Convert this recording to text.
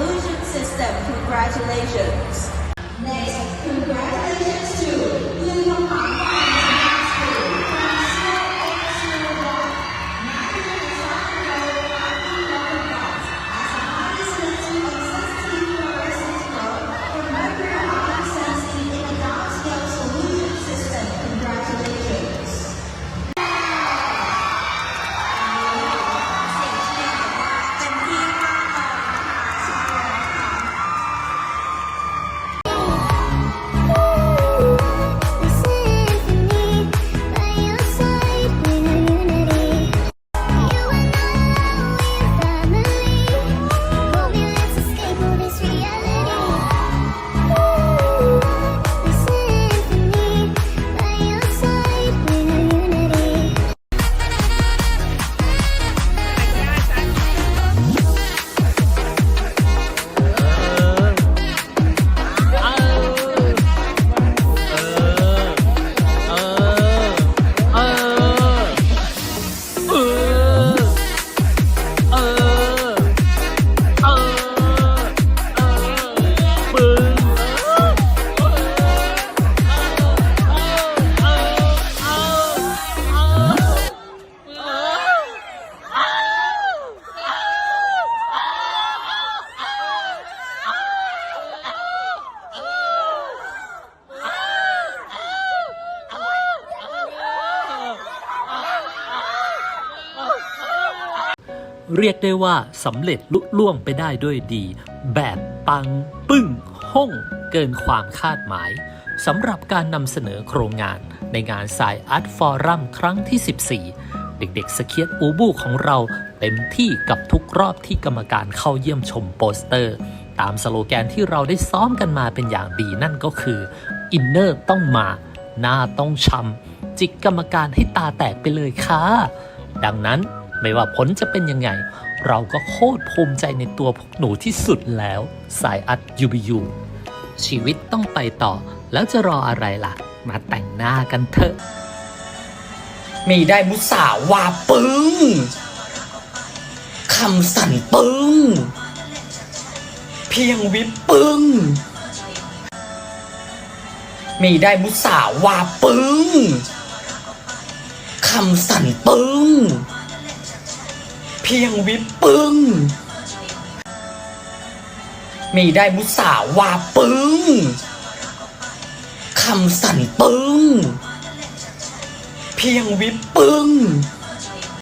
Inclusion System. Congratulations. Next, congratulations. เรียกได้ว่าสำเร็จลุล่วงไปได้ด้วยดี แบบปังปึ้งห้องเกินความคาดหมายสำหรับการนำเสนอโครงงานในงานสายอาร์ตฟอรัมครั้งที่ 14 เด็กๆสเคียตอูบูของเราเต็มที่กับทุกรอบที่กรรมการเข้าเยี่ยมชมโปสเตอร์ ตามสโลแกนที่เราได้ซ้อมกันมาเป็นอย่างดีนั่นก็คืออินเนอร์ต้องมา หน้าต้องช้ำจิกกรรมการให้ตาแตกไปเลยค่ะ ดังนั้น ไม่ว่าผลจะเป็นยังไง เราก็โคตรภูมิใจในตัวพวกหนูที่สุดแล้ว สายอัด UBU ชีวิตต้องไปต่อ แล้วจะรออะไรล่ะ มาแต่งหน้ากันเถอะ มีได้มุสาวาปึ้งคำสั่นปึ้ง เพียงวิปปึ้ง มีได้มุสาวาปึ้งคำสั่นปึ้ง พียงวิปปึง มีได้มุสาวาปึงคำสั่นปึง เพียงวิปปึ้ง